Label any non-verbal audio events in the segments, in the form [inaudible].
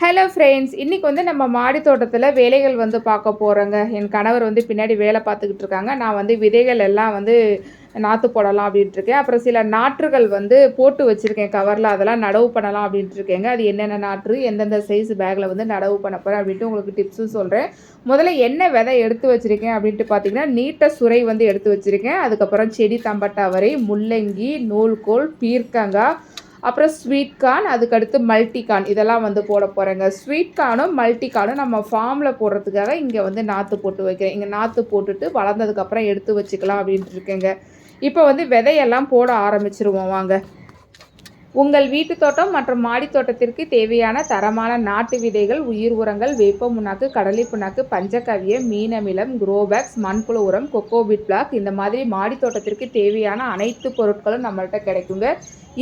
Hello friends இன்றைக்கி வந்து நம்ம மாடி தோட்டத்தில் வேலைகள் வந்து பார்க்க போகிறோங்க என் கணவர் வந்து பின்னாடி வேலை பார்த்துக்கிட்டு இருக்காங்க. நான் வந்து விதைகள் எல்லாம் வந்து நாற்று போடலாம் அப்படின்ட்டு இருக்கேன். அப்புறம் சில நாற்றுகள் வந்து போட்டு வச்சுருக்கேன். கவரில் அதெல்லாம் நடவு பண்ணலாம் அப்படின்ட்டு இருக்கேங்க. அது என்னென்ன நாற்று எந்தெந்த சைஸ் பேக்கில் வந்து நடவு பண்ண போகிறேன் அப்படின்ட்டு உங்களுக்கு டிப்ஸும் சொல்கிறேன் முதல்ல என்ன விதை எடுத்து வச்சுருக்கேன் அப்படின்ட்டு பார்த்தீங்கன்னா நீட்ட சுரை வந்து எடுத்து வச்சுருக்கேன். அதுக்கப்புறம் செடி தம்பட்டாவரை முள்ளங்கி நூல்கோல் பீர்க்கங்காய் அப்புறம் ஸ்வீட் கார்ன் அதுக்கடுத்து மல்டி கார்ன் இதெல்லாம் வந்து போட போகிறேங்க ஸ்வீட் கார்னும் மல்டி கார்னும் நம்ம ஃபார்மில் போடுறதுக்காக இங்கே வந்து நாற்று போட்டு வைக்கிறேன். இங்கே நாற்று போட்டுட்டு வளர்ந்ததுக்கப்புறம் எடுத்து வச்சுக்கலாம் அப்படின்ட்டு இருக்கேங்க. இப்போ வந்து விதையெல்லாம் போட ஆரம்பிச்சிருவோம் வாங்க. உங்கள் வீட்டு தோட்டம் மற்றும் மாடி தோட்டத்திற்கு தேவையான தரமான நாட்டு விதைகள் உயிர் உரங்கள் வேப்ப முன்னாக்கு கடலை புண்ணாக்கு பஞ்சகவியம் மீனமிலம் குரோபேக்ஸ் மண்புழு உரம் கொக்கோபிட் பிளாக் இந்த மாதிரி மாடி தோட்டத்திற்கு தேவையான அனைத்து பொருட்களும் நம்மள்கிட்ட கிடைக்குங்க.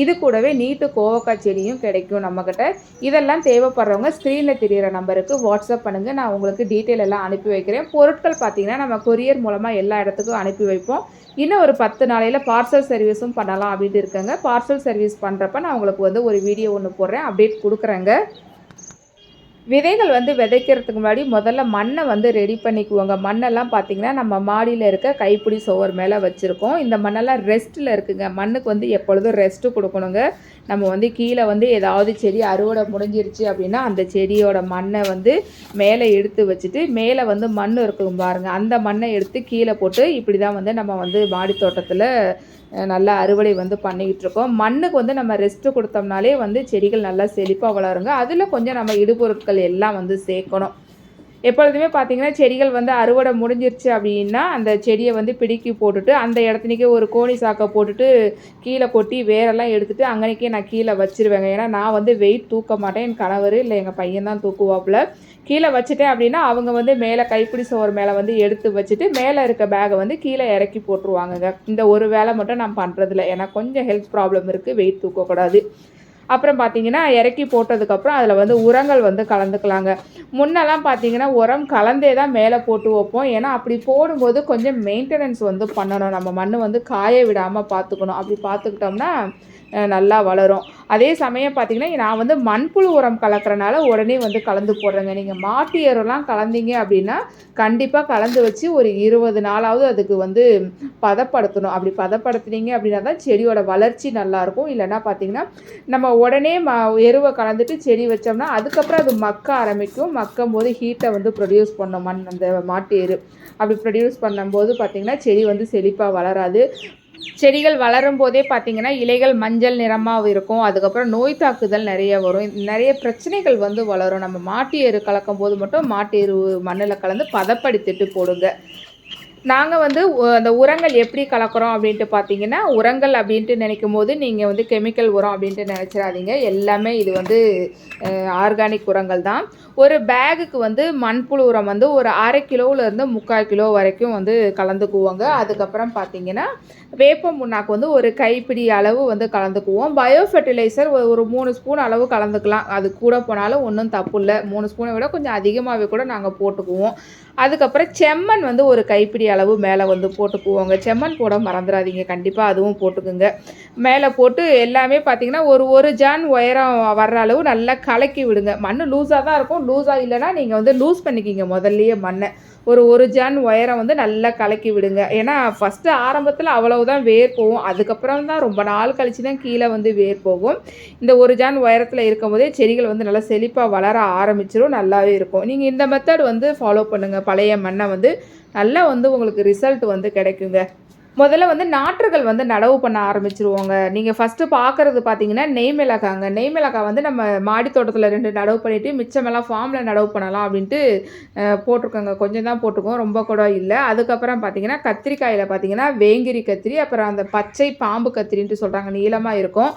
இது கூடவே நீட்டு கோவக்காய் செடியும் கிடைக்கும் நம்மக்கிட்ட இதெல்லாம் தேவைப்படுறவங்க ஸ்க்ரீனில் தெரிகிற நம்பருக்கு வாட்ஸ்அப் பண்ணுங்கள் நான் உங்களுக்கு டீட்டெயில் எல்லாம் அனுப்பி வைக்கிறேன். பொருட்கள் பார்த்தீங்கன்னா நம்ம கொரியர் மூலமாக எல்லா இடத்துக்கும் அனுப்பி வைப்போம். இன்னும் ஒரு பத்து நாளையில் பார்சல் சர்வீஸும் பண்ணலாம் அப்படின்ட்டு இருக்கேங்க. பார்சல் சர்வீஸ் பண்ணுறப்ப நான் உங்களுக்கு வந்து ஒரு வீடியோ ஒன்று போடுறேன். அப்டேட் கொடுக்குறேங்க. விதைகள் வந்து விதைக்கிறதுக்கு முன்னாடி முதல்ல மண்ணை வந்து ரெடி பண்ணிக்குவோங்க. மண்ணெல்லாம் பார்த்திங்கன்னா நம்ம மாடியில் இருக்க கைப்பிடி சோவர் மேலே வச்சுருக்கோம். இந்த மண்ணெல்லாம் ரெஸ்ட்டில் இருக்குங்க. மண்ணுக்கு வந்து எப்பொழுதும் ரெஸ்ட்டு கொடுக்கணுங்க. நம்ம வந்து கீழே வந்து ஏதாவது செடி அறுவடை முடிஞ்சிருச்சு அப்படின்னா அந்த செடியோட மண்ணை வந்து மேலே எடுத்து வச்சுட்டு மேலே வந்து மண் இருக்கும் பாருங்கள் அந்த மண்ணை எடுத்து கீழே போட்டு இப்படி தான் வந்து நம்ம வந்து மாடி தோட்டத்தில் நல்லா அறுவடை வந்து பண்ணிக்கிட்டு இருக்கோம் மண்ணுக்கு வந்து நம்ம ரெஸ்ட்டு கொடுத்தோம்னாலே வந்து செடிகள் நல்லா செழிப்பாக வளருங்க. அதில் கொஞ்சம் நம்ம இடுபொருட்கள் எல்லாம் வந்து சேர்க்கணும். எப்பொழுதுமே பார்த்திங்கன்னா செடிகள் வந்து அறுவடை முடிஞ்சிருச்சு அப்படின்னா அந்த செடியை வந்து பிடுக்கி போட்டுட்டு அந்த இடத்துனிக்கே ஒரு கோணி சாக்கை போட்டுட்டு கீழே கொட்டி வேரெல்லாம் எடுத்துகிட்டு அங்கனைக்கே நான் கீழே வச்சுருவேங்க. ஏன்னா நான் வந்து வெயிட் தூக்க மாட்டேன். என் கணவர் இல்லை எங்கள் பையன் தான் தூக்குவாப்புல. கீழே வச்சுட்டேன் அப்படின்னா அவங்க வந்து மேலே கைப்பிடி சோறு மேலே வந்து எடுத்து வச்சுட்டு மேலே இருக்க பேகை வந்து கீழே இறக்கி போட்டுருவாங்கங்க. இந்த ஒரு வேலை மட்டும் நான் பண்ணுறதில்ல ஏன்னா கொஞ்சம் ஹெல்த் ப்ராப்ளம் இருக்குது வெயிட் தூக்கக்கூடாது. அப்புறம் பார்த்தீங்கன்னா இறக்கி போட்டதுக்கப்புறம் அதில் வந்து உரங்கள் வந்து கலந்துக்கலாங்க. முன்னெல்லாம் பார்த்தீங்கன்னா உரம் கலந்தே தான் மேலே போட்டு வைப்போம். ஏன்னா அப்படி போடும்போது கொஞ்சம் மெயின்டெனன்ஸ் வந்து பண்ணணும். நம்ம மண் வந்து காய விடாமல் பார்த்துக்கணும் அப்படி பார்த்துக்கிட்டோம்னா நல்லா வளரும். அதே சமயம் பார்த்திங்கன்னா நான் வந்து மண்புழு உரம் கலக்கிறனால உடனே வந்து கலந்து போடுறேங்க. நீங்கள் மாட்டு எருலாம் கலந்தீங்க அப்படின்னா கண்டிப்பாக கலந்து வச்சு ஒரு இருபது நாளாவது அதுக்கு வந்து பதப்படுத்தணும். அப்படி பதப்படுத்துனீங்க அப்படின்னா தான் செடியோட வளர்ச்சி நல்லாயிருக்கும். இல்லைன்னா பார்த்திங்கன்னா நம்ம உடனே ம எருவை கலந்துட்டு செடி வச்சோம்னா அதுக்கப்புறம் அது மக்க ஆரம்பிக்கும். மக்கும் போது ஹீட்டை வந்து ப்ரொடியூஸ் பண்ணும் மண் அந்த மாட்டு எரு. அப்படி ப்ரொடியூஸ் பண்ணும்போது பார்த்திங்கன்னா செடி வந்து செழிப்பாக வளராது. செடிகள் வளரும் போதே பார்த்திங்கன்னா இலைகள் மஞ்சள் நிறமாக இருக்கும். அதுக்கப்புறம் நோய் தாக்குதல் நிறைய வரும். நிறைய பிரச்சனைகள் வந்து வளரும். நம்ம மாட்டு எரு கலக்கும் போது மட்டும் மாட்டு எரு மண்ணில் கலந்து பதப்படுத்திட்டு போடுங்க. நாங்கள் வந்து அந்த உரங்கள் எப்படி கலக்கிறோம் அப்படின்ட்டு பார்த்தீங்கன்னா உரங்கள் அப்படின்ட்டு நினைக்கும் போது நீங்கள் வந்து கெமிக்கல் உரம் அப்படின்ட்டு நினச்சிடாதீங்க. எல்லாமே இது வந்து ஆர்கானிக் உரங்கள் தான். ஒரு பேகுக்கு வந்து மண்புழு உரம் வந்து ஒரு அரை கிலோவிலேருந்து முக்கால் கிலோ வரைக்கும் வந்து கலந்துக்குவோங்க. அதுக்கப்புறம் பார்த்தீங்கன்னா வேப்ப முன்னாக்கு வந்து ஒரு கைப்பிடி அளவு வந்து கலந்துக்குவோம். பயோ ஃபெர்டிலைசர் ஒரு மூணு ஸ்பூன் அளவு கலந்துக்கலாம். அது கூட போனாலும் ஒன்றும் தப்பு இல்லை. மூணு ஸ்பூனை விட கொஞ்சம் அதிகமாகவே கூட நாங்கள் போட்டுக்குவோம். அதுக்கப்புறம் செம்மண் வந்து ஒரு கைப்பிடி அளவு மேலே வந்து போட்டுக்குவோங்க. செம்மண் போட மறந்துடாதீங்க. கண்டிப்பாக அதுவும் போட்டுக்குங்க. மேலே போட்டு எல்லாமே பார்த்தீங்கன்னா ஒரு ஒரு ஜான் உயரம் வர்ற அளவு நல்லா கலக்கி விடுங்க. மண் லூஸாக தான் இருக்கும். லூஸாக இல்லைன்னா நீங்கள் வந்து லூஸ் பண்ணிக்கிங்க முதல்லையே மண்ணை. ஒரு ஒரு ஜான் உயரம் வந்து நல்லா கலக்கி விடுங்க. ஏன்னா ஃபஸ்ட்டு ஆரம்பத்தில் அவ்வளவுதான் வேர் போகும். அதுக்கப்புறம் தான் ரொம்ப நாள் கழித்து தான் கீழே வந்து வேர் போகும். இந்த ஒரு ஜான் உயரத்தில் இருக்கும்போதே செடிகள் வந்து நல்லா செழிப்பாக வளர ஆரம்பிச்சிடும் நல்லாவே இருக்கும். நீங்கள் இந்த மெத்தட் வந்து ஃபாலோ பண்ணுங்கள் பழைய மண்ணை வந்து நல்லா வந்து உங்களுக்கு ரிசல்ட் வந்து கிடைக்குங்க. முதல்ல வந்து நாற்றுகள் வந்து நடவு பண்ண ஆரம்பிச்சிருவோங்க. நீங்கள் ஃபஸ்ட்டு பார்க்குறது பார்த்தீங்கன்னா நெய் மிளகாங்க. நெய் மிளகாய் வந்து நம்ம மாடி தோட்டத்தில் ரெண்டு நடவு பண்ணிவிட்டு மிச்சமெல்லாம் ஃபார்மில் நடவு பண்ணலாம் அப்படின்ட்டு போட்டிருக்கோங்க. கொஞ்சம் தான் போட்டிருக்கோம். ரொம்ப கூட இல்லை. அதுக்கப்புறம் பார்த்தீங்கன்னா கத்திரிக்காயில் பார்த்தீங்கன்னா வேங்கிரி கத்திரி அப்புறம் அந்த பச்சை பாம்பு கத்திரின்ட்டு சொல்கிறாங்க நீளமாக இருக்கும்.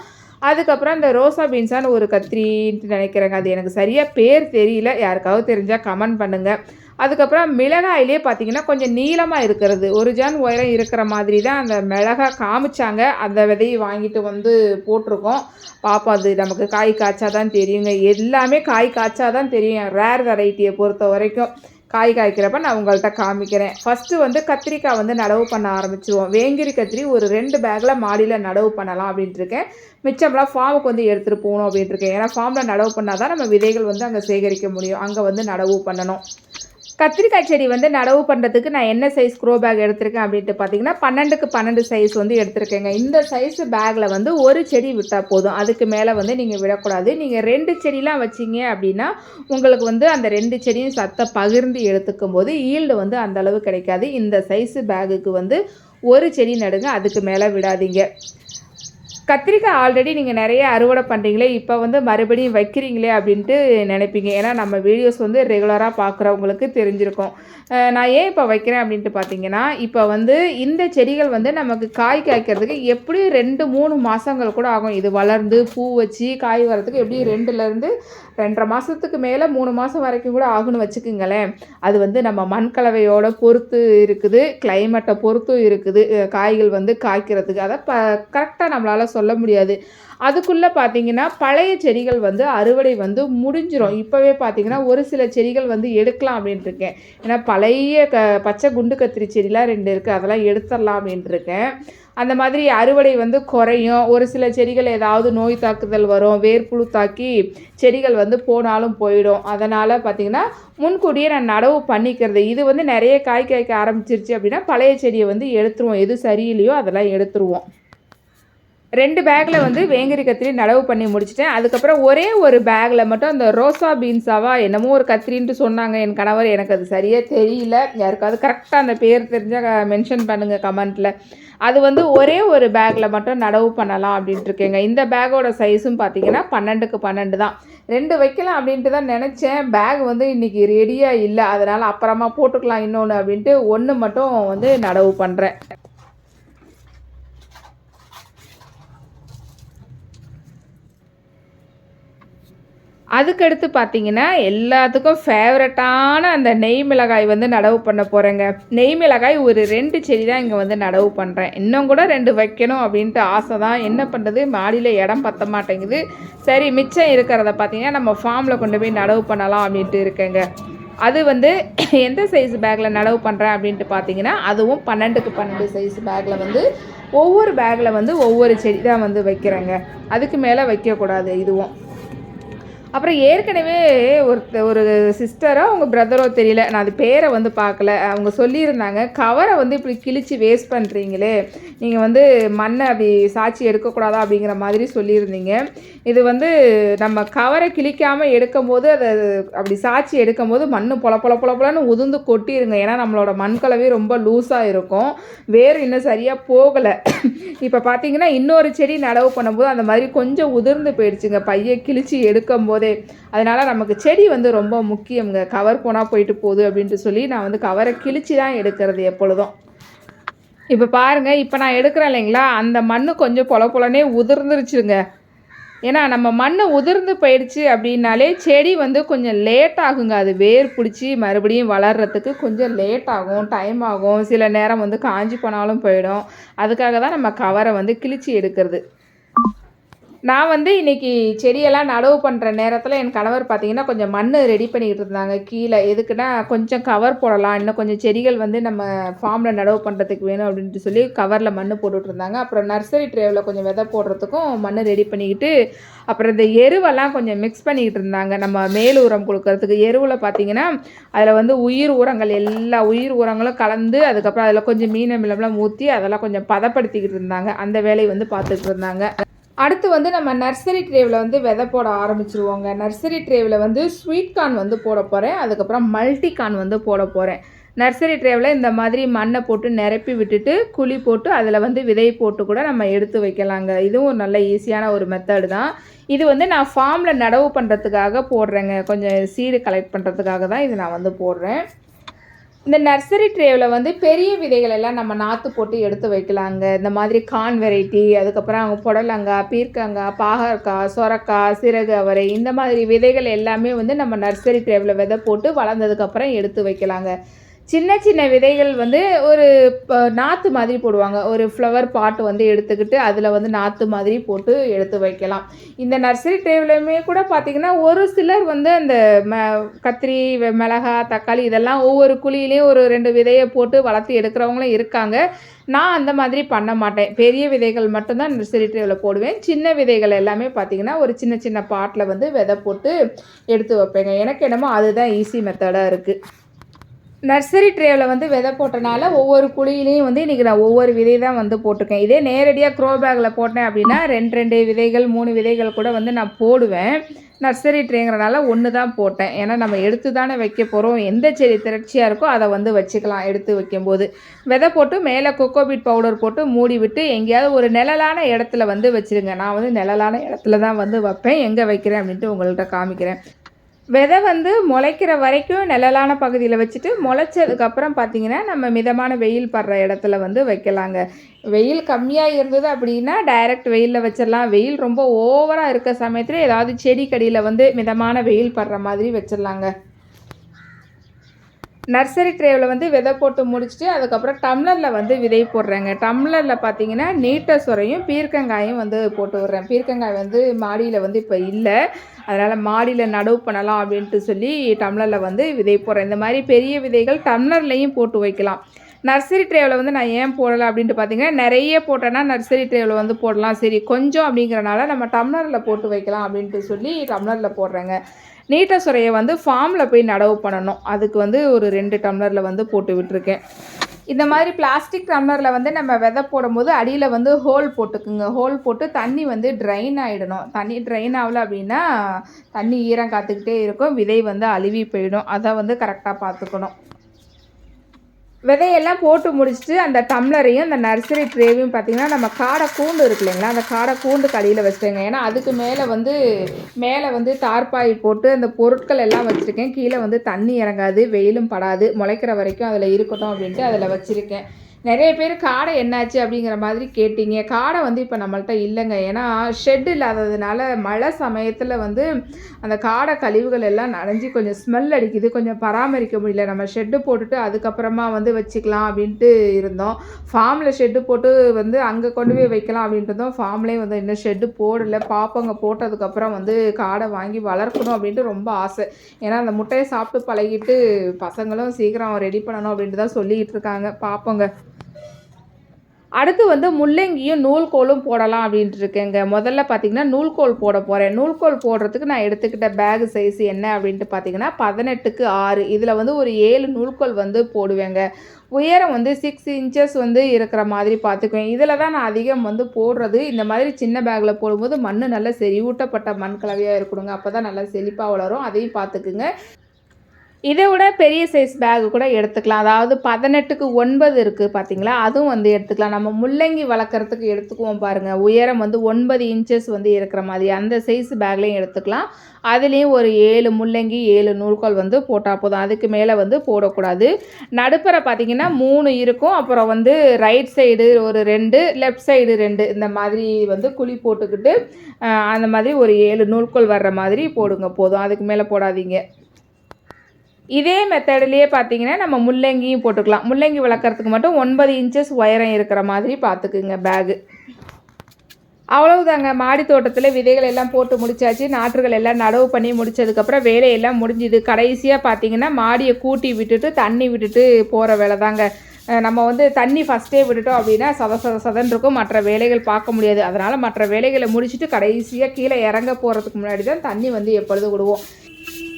அதுக்கப்புறம் இந்த ரோசா பீன்ஸான்னு ஒரு கத்திரின்ட்டு நினைக்கிறேங்க. அது எனக்கு சரியாக பேர் தெரியல. யாருக்காவது தெரிஞ்சால் கமெண்ட் பண்ணுங்கள் அதுக்கப்புறம் மிளகாயிலே பார்த்தீங்கன்னா கொஞ்சம் நீளமாக இருக்கிறது. ஒரு ஜான் உயரம் இருக்கிற மாதிரி தான் அந்த மிளகாய் காமிச்சாங்க. அந்த விதையை வாங்கிட்டு வந்து போட்டிருக்கோம். பாப்பா அது நமக்கு காய் காய்ச்சா தான் தெரியுங்க. எல்லாமே காய் காய்ச்சா தான் தெரியும். ரேர் வெரைட்டியை பொறுத்த வரைக்கும் காய் காய்க்கிறப்ப நான் உங்கள்கிட்ட காமிக்கிறேன். ஃபஸ்ட்டு வந்து கத்திரிக்காய் வந்து நடவு பண்ண ஆரம்பிச்சிருவோம். வேங்கிரி கத்திரி ஒரு ரெண்டு பேக்கில் மாடியில் நடவு பண்ணலாம் அப்படின்ட்டு இருக்கேன். மிச்சம்லாம் ஃபார்முக்கு வந்து எடுத்துகிட்டு போகணும் அப்படின்ட்டு இருக்கேன். ஏன்னா ஃபார்மில் நடவு பண்ணால் தான் நம்ம விதைகள் வந்து அங்கே சேகரிக்க முடியும். அங்கே வந்து நடவு பண்ணணும். கத்திரிக்காய் செடி வந்து நடவு பண்ணுறதுக்கு நான் என்ன சைஸ் க்ரோ பேக் எடுத்திருக்கேன் அப்படின்ட்டு பார்த்தீங்கன்னா பன்னெண்டுக்கு பன்னெண்டு சைஸ் வந்து எடுத்திருக்கேங்க. இந்த சைஸ் பேக்கில் வந்து ஒரு செடி விட்டால் போதும். அதுக்கு மேலே வந்து நீங்கள் விடக்கூடாது. நீங்கள் ரெண்டு செடிலாம் வச்சிங்க அப்படின்னா உங்களுக்கு வந்து அந்த ரெண்டு செடியும் சத்தை பகிர்ந்து எடுத்துக்கும் போது ஈல்டு வந்து அந்த அளவு கிடைக்காது. இந்த சைஸு பேகுக்கு வந்து ஒரு செடி நடுங்க அதுக்கு மேலே விடாதீங்க. கத்திரிக்காய் ஆல்ரெடி நீங்கள் நிறைய அறுவடை பண்ணுறீங்களே இப்போ வந்து மறுபடியும் வைக்கிறீங்களே அப்படின்ட்டு நினைப்பீங்க. ஏன்னா நம்ம வீடியோஸ் வந்து ரெகுலராக பார்க்குறவங்களுக்கு தெரிஞ்சிருக்கும். நான் ஏன் இப்போ வைக்கிறேன் அப்படின்ட்டு பார்த்தீங்கன்னா இப்போ வந்து இந்த செடிகள் வந்து நமக்கு காய் காய்க்கிறதுக்கு எப்படியும் ரெண்டு மூணு மாதங்கள் கூட ஆகும். இது வளர்ந்து பூ வச்சு காய் வரதுக்கு எப்படியும் ரெண்டுலேருந்து ரெண்டரை மாதத்துக்கு மேலே மூணு மாதம் வரைக்கும் கூட ஆகுன்னு வச்சுக்கோங்களேன். அது வந்து நம்ம மண் கலவையோட பொறுத்து இருக்குது கிளைமேட்டை பொறுத்தும் இருக்குது. காய்கள் வந்து காய்க்கிறதுக்கு. அதை ப கரெக்டாக நம்மளால் சொல்ல முடியாது. அதுக்குள்ளே பார்த்தீங்கன்னா பழைய செடிகள் வந்து அறுவடை வந்து முடிஞ்சிடும் இப்போவே பார்த்தீங்கன்னா ஒரு சில செடிகள் வந்து எடுக்கலாம் அப்படின்ட்டு இருக்கேன். ஏன்னா பழைய க பச்சை குண்டு கத்திரி செடிலாம் ரெண்டு இருக்குது அதெல்லாம் எடுத்துடலாம் அப்படின்ட்டு இருக்கேன். அந்த மாதிரி அறுவடை வந்து குறையும். ஒரு சில செடிகள் ஏதாவது நோய் தாக்குதல் வரும். வேர்ப்புழு தாக்கி செடிகள் வந்து போனாலும் போயிடும். அதனால் பார்த்திங்கன்னா முன்கூட்டியே நான் நடவு பண்ணிக்கிறது. இது வந்து நிறைய காய் காய்க்க ஆரம்பிச்சிருச்சு அப்படின்னா பழைய செடியை வந்து எடுத்துருவோம். எது சரியில்லையோ அதெல்லாம் எடுத்துருவோம். ரெண்டு பேக்கில் வந்து வேங்கரி கத்திரி நடவு பண்ணி முடிச்சிட்டேன். அதுக்கப்புறம் ஒரே ஒரு பேக்கில் மட்டும் அந்த ரோசா பீன்ஸாவா என்னமோ ஒரு கத்திரின்ட்டு சொன்னாங்க. என் கணவர் எனக்கு அது சரியாக தெரியல. யாருக்காவது கரெக்டாக அந்த பேர் தெரிஞ்சால் மென்ஷன் பண்ணுங்கள் கமெண்ட்டில் அது வந்து ஒரே ஒரு பேக்கில் மட்டும் நடவு பண்ணலாம் அப்படின்ட்டு இருக்கேங்க. இந்த பேக்கோட சைஸும் பார்த்தீங்கன்னா பன்னெண்டுக்கு பன்னெண்டு தான். ரெண்டு வைக்கலாம் அப்படின்ட்டு தான் நினச்சேன். பேக் வந்து இன்றைக்கி ரெடியாக இல்லை. அதனால் அப்புறமா போட்டுக்கலாம் இன்னொன்று அப்படின்ட்டு ஒன்று மட்டும் வந்து நடவு பண்ணுறேன் அதுக்கடுத்து பார்த்தீங்கன்னா எல்லாத்துக்கும் ஃபேவரட்டான அந்த நெய் மிளகாய் வந்து நடவு பண்ண போகிறேங்க நெய் மிளகாய் ஒரு ரெண்டு செடி தான் இங்கே வந்து நடவு பண்ணுறேன் இன்னும் கூட ரெண்டு வைக்கணும் அப்படின்ட்டு ஆசை தான் என்ன பண்ணுறது மாடியில் இடம் பத்த மாட்டேங்குது. சரி மிச்சம் இருக்கிறத பார்த்தீங்கன்னா நம்ம ஃபார்மில் கொண்டு போய் நடவு பண்ணலாம் அப்படின்ட்டு இருக்கேங்க. அது வந்து [clears throat] எந்த சைஸ் பேக்கில் நடவு பண்ணுறேன் அப்படின்ட்டு பார்த்தீங்கன்னா அதுவும் பன்னெண்டுக்கு பன்னெண்டு சைஸ் பேக்கில் வந்து ஒவ்வொரு பேக்கில் வந்து ஒவ்வொரு செடி தான் வந்து வைக்கிறேங்க. அதுக்கு மேலே வைக்கக்கூடாது இதுவும். அப்புறம் ஏற்கனவே ஒருத்த ஒரு சிஸ்டரோ அவங்க பிரதரோ தெரியல. நான் அது பேரை வந்து பார்க்கல. அவங்க சொல்லியிருந்தாங்க கவரை வந்து இப்படி கிழிச்சு வேஸ்ட் பண்ணுறீங்களே நீங்கள் வந்து மண்ணை அப்படி சாட்சி எடுக்கக்கூடாதா? அப்படிங்கிற மாதிரி சொல்லியிருந்தீங்க. இது வந்து நம்ம கவரை கிழிக்காமல் எடுக்கும்போது அதை அப்படி சாய்ச்சி எடுக்கும்போது மண் பொல பொல பொல பொலன்னு உதிர்ந்து கொட்டிடுங்க ஏன்னா நம்மளோட மண் கலவே ரொம்ப லூஸாக இருக்கும். வேறு இன்னும் சரியாக போகலை. இப்போ பார்த்தீங்கன்னா இன்னொரு செடி நடவு பண்ணும்போது அந்த மாதிரி கொஞ்சம் உதிர்ந்து போயிடுச்சுங்க. பையை கிழிச்சு எடுக்கும் போதே அதனால் நமக்கு செடி வந்து ரொம்ப முக்கியங்க கவர் போனால் போயிட்டு போகுது அப்படின்ட்டு சொல்லி நான் வந்து கவரை கிழிச்சு தான் எடுக்கிறது எப்பொழுதும். இப்போ பாருங்கள் இப்போ நான் எடுக்கிறேன் இல்லைங்களா? அந்த மண் கொஞ்சம் பொல பொலனே உதிர்ந்துருச்சுங்க. ஏன்னா நம்ம மண் உதிர்ந்து போயிடுச்சு அப்படின்னாலே செடி வந்து கொஞ்சம் லேட் ஆகுங்க. அது வேர் பிடிச்சி மறுபடியும் வளர்கிறதுக்கு கொஞ்சம் லேட் ஆகும் டைம் ஆகும். சில நேரம் வந்து காஞ்சி போனாலும் போயிடும். அதுக்காக தான் நம்ம கவரை வந்து கிழிச்சு எடுக்கிறது. நான் வந்து இன்றைக்கி செடியெல்லாம் நடவு பண்ணுற நேரத்தில் என் கணவர் பார்த்தீங்கன்னா கொஞ்சம் மண் ரெடி பண்ணிக்கிட்டு இருந்தாங்க. கீழே எதுக்குன்னா கொஞ்சம் கவர் போடலாம். இன்னும் கொஞ்சம் செடிகள் வந்து நம்ம ஃபார்மில் நடவு பண்ணுறதுக்கு வேணும் அப்படின்ட்டு சொல்லி கவரில் மண் போட்டுட்டு இருந்தாங்க. அப்புறம் நர்சரி ட்ரேவில் கொஞ்சம் விதை போடுறதுக்கும் மண் ரெடி பண்ணிக்கிட்டு அப்புறம் இந்த எருவெல்லாம் கொஞ்சம் மிக்ஸ் பண்ணிக்கிட்டு இருந்தாங்க. நம்ம மேல் உரம் கொடுக்கறதுக்கு எருவில் பார்த்தீங்கன்னா அதில் வந்து உயிர் உரங்கள் எல்லா உயிர் உரங்களும் கலந்து அதுக்கப்புறம் அதில் கொஞ்சம் மீன் அமிலம்லாம் ஊற்றி அதெல்லாம் கொஞ்சம் பதப்படுத்திக்கிட்டு இருந்தாங்க. அந்த வேலையை வந்து பார்த்துட்டு இருந்தாங்க. அடுத்து வந்து நம்ம நர்சரி ட்ரேவில் வந்து விதை போட ஆரம்பிச்சிருவோங்க. நர்சரி ட்ரேவில் வந்து ஸ்வீட் கார்ன் வந்து போட போகிறேன் அதுக்கப்புறம் மல்டி கார்ன் வந்து போட போகிறேன் நர்சரி ட்ரேவில் இந்த மாதிரி மண்ணை போட்டு நிரப்பி விட்டுட்டு குழி போட்டு அதில் வந்து விதை போட்டு கூட நம்ம எடுத்து வைக்கலாங்க. இதுவும் ஒரு நல்ல ஈஸியான ஒரு மெத்தடு தான். இது வந்து நான் ஃபார்மில் நடவு பண்ணுறதுக்காக போடுறேங்க. கொஞ்சம் சீடு கலெக்ட் பண்ணுறதுக்காக தான் இது நான் வந்து போடுறேன். இந்த நர்சரி ட்ரேவில் வந்து பெரிய விதைகள் எல்லாம் நம்ம நாற்று போட்டு எடுத்து வைக்கலாங்க. இந்த மாதிரி கான் வெரைட்டி அதுக்கப்புறம் அவங்க புடலங்காய் பீர்க்கங்காய் பாகற்காய் சொரக்காய் சிறகு அவரை இந்த மாதிரி விதைகள் எல்லாமே வந்து நம்ம நர்சரி ட்ரேவில் விதை போட்டு வளர்ந்ததுக்கப்புறம் எடுத்து வைக்கலாங்க. சின்ன சின்ன விதைகள் வந்து ஒரு நாற்று மாதிரி போடுவாங்க. ஒரு ஃப்ளவர் பாட் வந்து எடுத்துக்கிட்டு அதில் வந்து நாற்று மாதிரி போட்டு எடுத்து வைக்கலாம். இந்த நர்சரி ட்ரேவ்லையுமே கூட பார்த்திங்கன்னா ஒரு சிலர் வந்து அந்த ம கத்திரி மிளகா தக்காளி இதெல்லாம் ஒவ்வொரு குழியிலையும் ஒரு ரெண்டு விதையை போட்டு வளர்த்து எடுக்கிறவங்களும் இருக்காங்க. நான் அந்த மாதிரி பண்ண மாட்டேன். பெரிய விதைகள் மட்டும்தான் நர்சரி ட்ரேவில் போடுவேன். சின்ன விதைகள் எல்லாமே பார்த்திங்கன்னா ஒரு சின்ன சின்ன பாட்டில் வந்து விதை போட்டு எடுத்து வைப்பேங்க. எனக்கு என்னமோ அதுதான் ஈஸி மெத்தடாக இருக்குது நர்சரி ட்ரேவில் வந்து விதை போட்டனால ஒவ்வொரு குழியிலையும் வந்து இன்றைக்கி நான் ஒவ்வொரு விதை தான் வந்து போட்டிருக்கேன். இதே நேரடியாக க்ரோ பேக்கில் போட்டேன் அப்படின்னா ரெண்டு ரெண்டு விதைகள் மூணு விதைகள் கூட வந்து நான் போடுவேன். நர்சரி ட்ரேங்கிறனால ஒன்று தான் போட்டேன். ஏன்னா நம்ம எடுத்து தானே வைக்க போகிறோம் எந்த செடி திரட்சியாக இருக்கோ அதை வந்து வச்சுக்கலாம் எடுத்து வைக்கும்போது. விதை போட்டு மேலே கொக்கோபீட் பவுடர் போட்டு மூடி விட்டு எங்கேயாவது ஒரு நிழலான இடத்துல வந்து வச்சுருங்க. நான் வந்து நிழலான இடத்துல தான் வந்து வைப்பேன். எங்கே வைக்கிறேன் அப்படின்ட்டு உங்கள்கிட்ட காமிக்கிறேன். விதை வந்து முளைக்கிற வரைக்கும் நிழலான பகுதியில் வச்சுட்டு முளைச்சதுக்கப்புறம் பார்த்தீங்கன்னா நம்ம மிதமான வெயில் படுற இடத்துல வந்து வைக்கலாங்க. வெயில் கம்மியாக இருந்தது அப்படின்னா டைரக்ட் வெயிலில் வச்சிடலாம். வெயில் ரொம்ப ஓவராக இருக்க சமயத்தில் ஏதாவது செடி கடியில் வந்து மிதமான வெயில் படுற மாதிரி வச்சிடலாங்க. நர்சரி ட்ரேவில் வந்து விதை போட்டு முடிச்சுட்டு அதுக்கப்புறம் டம்ளரில் வந்து விதை போடுறேங்க. டம்ளரில் பார்த்தீங்கன்னா நீட்ட சுரையும் பீர்க்கங்காயும் வந்து போட்டு விட்றேன். பீர்க்கங்காய் வந்து மாடியில் வந்து இப்போ இல்லை. அதனால் மாடியில் நடவு பண்ணலாம் அப்படின்ட்டு சொல்லி டம்ளரில் வந்து விதை போடுறேன். இந்த மாதிரி பெரிய விதைகள் டம்ளர்லேயும் போட்டு வைக்கலாம். நர்சரி ட்ரேவில் வந்து நான் ஏன் போடலை அப்படின்ட்டு பார்த்தீங்கன்னா நிறைய போட்டேன்னா நர்சரி ட்ரேவில் வந்து போடலாம். சரி கொஞ்சம் அப்படிங்கிறனால நம்ம டம்ளரில் போட்டு வைக்கலாம் அப்படின்ட்டு சொல்லி டம்ளரில் போடுறேங்க. நீட்ட சுரையை வந்து ஃபார்மில் போய் நடவு பண்ணணும். அதுக்கு வந்து ஒரு ரெண்டு டம்ளரில் வந்து போட்டு விட்டுருக்கேன். இந்த மாதிரி பிளாஸ்டிக் டம்ளரில் வந்து நம்ம விதை போடும்போது அடியில் வந்து ஹோல் போட்டுக்குங்க. ஹோல் போட்டு தண்ணி வந்து ட்ரைன் ஆகிடணும் தண்ணி ட்ரைன் ஆகல அப்படின்னா தண்ணி ஈரம் காத்துக்கிட்டே இருக்கும். விதை வந்து அழுவி போயிடும். அதை வந்து கரெக்டாக பார்த்துக்கணும். விதையெல்லாம் போட்டு முடிச்சுட்டு அந்த டம்ளரையும் அந்த நர்சரி ட்ரேவையும் பார்த்தீங்கன்னா நம்ம காடை கூண்டு இருக்கு இல்லைங்களா? அந்த காடை கூண்டு கடையில் வச்சுட்டேங்க. ஏன்னா அதுக்கு மேலே வந்து மேலே வந்து தார்பாய் போட்டு அந்த பொருட்கள் எல்லாம் வச்சுருக்கேன். கீழே வந்து தண்ணி இறங்காது வெயிலும் படாது. முளைக்கிற வரைக்கும் அதில் இருக்கட்டும் அப்படின்ட்டு அதில் வச்சுருக்கேன். நிறைய பேர் காடை என்னாச்சு அப்படிங்கிற மாதிரி கேட்டீங்க. காடை வந்து இப்போ நம்மள்ட்ட இல்லைங்க. ஏன்னா ஷெட் இல்லாததுனால மழை சமயத்தில் வந்து அந்த காடை கழிவுகள் எல்லாம் நனைஞ்சு கொஞ்சம் ஸ்மெல் அடிக்குது. கொஞ்சம் பராமரிக்க முடியல. நம்ம ஷெட்டு போட்டுட்டு அதுக்கப்புறமா வந்து வச்சுக்கலாம் அப்படின்ட்டு இருந்தோம். ஃபார்மில் ஷெட்டு போட்டு வந்து அங்கே கொண்டு போய் வைக்கலாம் அப்படின்ட்டு இருந்தோம். ஃபார்ம்லேயே வந்து இன்னும் ஷெட்டு போடலை. பாப்பங்க போட்டதுக்கப்புறம் வந்து காடை வாங்கி வளர்க்கணும் அப்படின்ட்டு ரொம்ப ஆசை. ஏன்னா அந்த முட்டையை சாப்பிட்டு பழகிட்டு பசங்களும் சீக்கிரம் ரெடி பண்ணணும் அப்படின்ட்டு தான் சொல்லிக்கிட்டு இருக்காங்க. பார்ப்போங்க அடுத்து வந்து முள்ளங்கியும் நூல்கோலும் போடலாம் அப்படின்ட்டு இருக்கேங்க. முதல்ல பார்த்தீங்கன்னா நூல்கோல் போட போகிறேன் நூல்கோல் போடுறதுக்கு நான் எடுத்துக்கிட்ட பேக் சைஸ் என்ன அப்படின்ட்டு பார்த்தீங்கன்னா பதினெட்டுக்கு ஆறு. இதில் வந்து ஒரு ஏழு நூல்கோல் வந்து போடுவேங்க. உயரம் வந்து சிக்ஸ் இன்ச்சஸ் வந்து இருக்கிற மாதிரி பார்த்துக்குவேன் இதில் தான் நான் அதிகம் வந்து போடுறது. இந்த மாதிரி சின்ன பேக்கில் போடும்போது மண் நல்லா செறிவூட்டப்பட்ட மண் கலவையாக இருக்கணுங்க அப்போ தான் நல்லா செழிப்பாக வளரும். அதையும் பார்த்துக்குங்க இதை விட பெரிய சைஸ் பேக் கூட எடுத்துக்கலாம். அதாவது பதினெட்டுக்கு ஒன்பது இருக்குது பார்த்தீங்களா அதுவும் வந்து எடுத்துக்கலாம். நம்ம முள்ளங்கி வளர்க்குறதுக்கு எடுத்துக்குவோம் பாருங்கள் உயரம் வந்து ஒன்பது இன்ச்சஸ் வந்து இருக்கிற மாதிரி. அந்த சைஸ் பேக்லேயும் எடுத்துக்கலாம். அதுலேயும் ஒரு ஏழு முள்ளங்கி ஏழு நூல்கோல் வந்து போட்டால் போதும். அதுக்கு மேலே வந்து போடக்கூடாது. நடுப்புற பார்த்தீங்கன்னா மூணு இருக்கும். அப்புறம் வந்து ரைட் சைடு ஒரு ரெண்டு லெஃப்ட் சைடு ரெண்டு. இந்த மாதிரி வந்து குழி போட்டுக்கிட்டு அந்த மாதிரி ஒரு ஏழு நூல்கோல் வர்ற மாதிரி போடுங்க. போதும். அதுக்கு மேலே போடாதீங்க. இதே மெத்தடிலேயே பார்த்தீங்கன்னா நம்ம முள்ளங்கியும் போட்டுக்கலாம். முள்ளங்கி வளர்க்குறதுக்கு மட்டும் ஒன்பது இன்ச்சஸ் உயரம் இருக்கிற மாதிரி பார்த்துக்குங்க பேகு அவ்வளவுதாங்க. மாடி தோட்டத்தில் விதைகள் எல்லாம் போட்டு முடிச்சாச்சு. நாற்றுகள் எல்லாம் நடவு பண்ணி முடிச்சதுக்கப்புறம் வேலையெல்லாம் முடிஞ்சுது. கடைசியாக பார்த்தீங்கன்னா மாடியை கூட்டி விட்டுட்டு தண்ணி விட்டுட்டு போகிற வேலை தாங்க. நம்ம வந்து தண்ணி ஃபஸ்ட்டே விட்டுட்டோம் அப்படின்னா சத சத சதன் இருக்கும். மற்ற வேலைகள் பார்க்க முடியாது. அதனால் மற்ற வேலைகளை முடிச்சுட்டு கடைசியாக கீழே இறங்க போகிறதுக்கு முன்னாடி தான் தண்ணி வந்து எப்பொழுது விடுவோம்.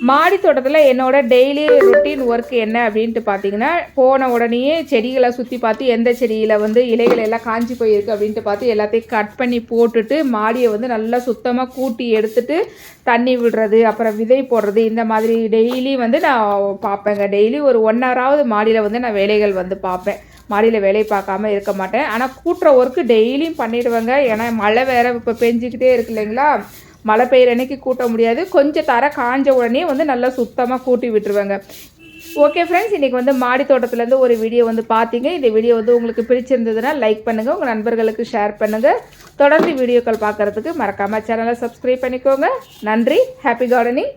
மாடி தோட்டத்தில் என்னோட டெய்லி ரொட்டீன் ஒர்க் என்ன அப்படின்ட்டு பார்த்தீங்கன்னா போன உடனேயே செடிகளை சுற்றி பார்த்து எந்த செடியில் வந்து இலைகள் எல்லாம் காஞ்சி போயிருக்கு அப்படின்ட்டு பார்த்து எல்லாத்தையும் கட் பண்ணி போட்டுட்டு மாடியை வந்து நல்லா சுத்தமாக கூட்டி எடுத்துட்டு தண்ணி விடுறது அப்புறம் விதை போடுறது இந்த மாதிரி டெய்லி வந்து நான் பார்ப்பேங்க. டெய்லி ஒரு ஒன் ஹவராவது மாடியில் வந்து நான் வேலைகள் வந்து பார்ப்பேன். மாடியில் வேலை பார்க்காம இருக்க மாட்டேன். ஆனால் கூட்டுற ஒர்க்கு டெய்லியும் பண்ணிடுவேங்க. ஏன்னா மழை வேற இப்போ பெஞ்சிக்கிட்டே இருக்கு இல்லைங்களா? மழை பெய்கிற அன்னைக்கு கூட்ட முடியாது. கொஞ்சம் தர காஞ்ச உடனே வந்து நல்லா சுத்தமாக கூட்டி விட்டுருவேங்க. ஓகே ஃப்ரெண்ட்ஸ் இன்றைக்கி வந்து மாடி தோட்டத்துலேருந்து ஒரு வீடியோ வந்து பார்த்தீங்க இந்த வீடியோ வந்து உங்களுக்கு பிடிச்சிருந்ததுன்னா லைக் பண்ணுங்கள் உங்கள் நண்பர்களுக்கு ஷேர் பண்ணுங்கள் தொடர்ந்து வீடியோக்கள் பார்க்குறதுக்கு மறக்காமல் சேனலை சப்ஸ்கிரைப் பண்ணிக்கோங்க. நன்றி. Happy gardening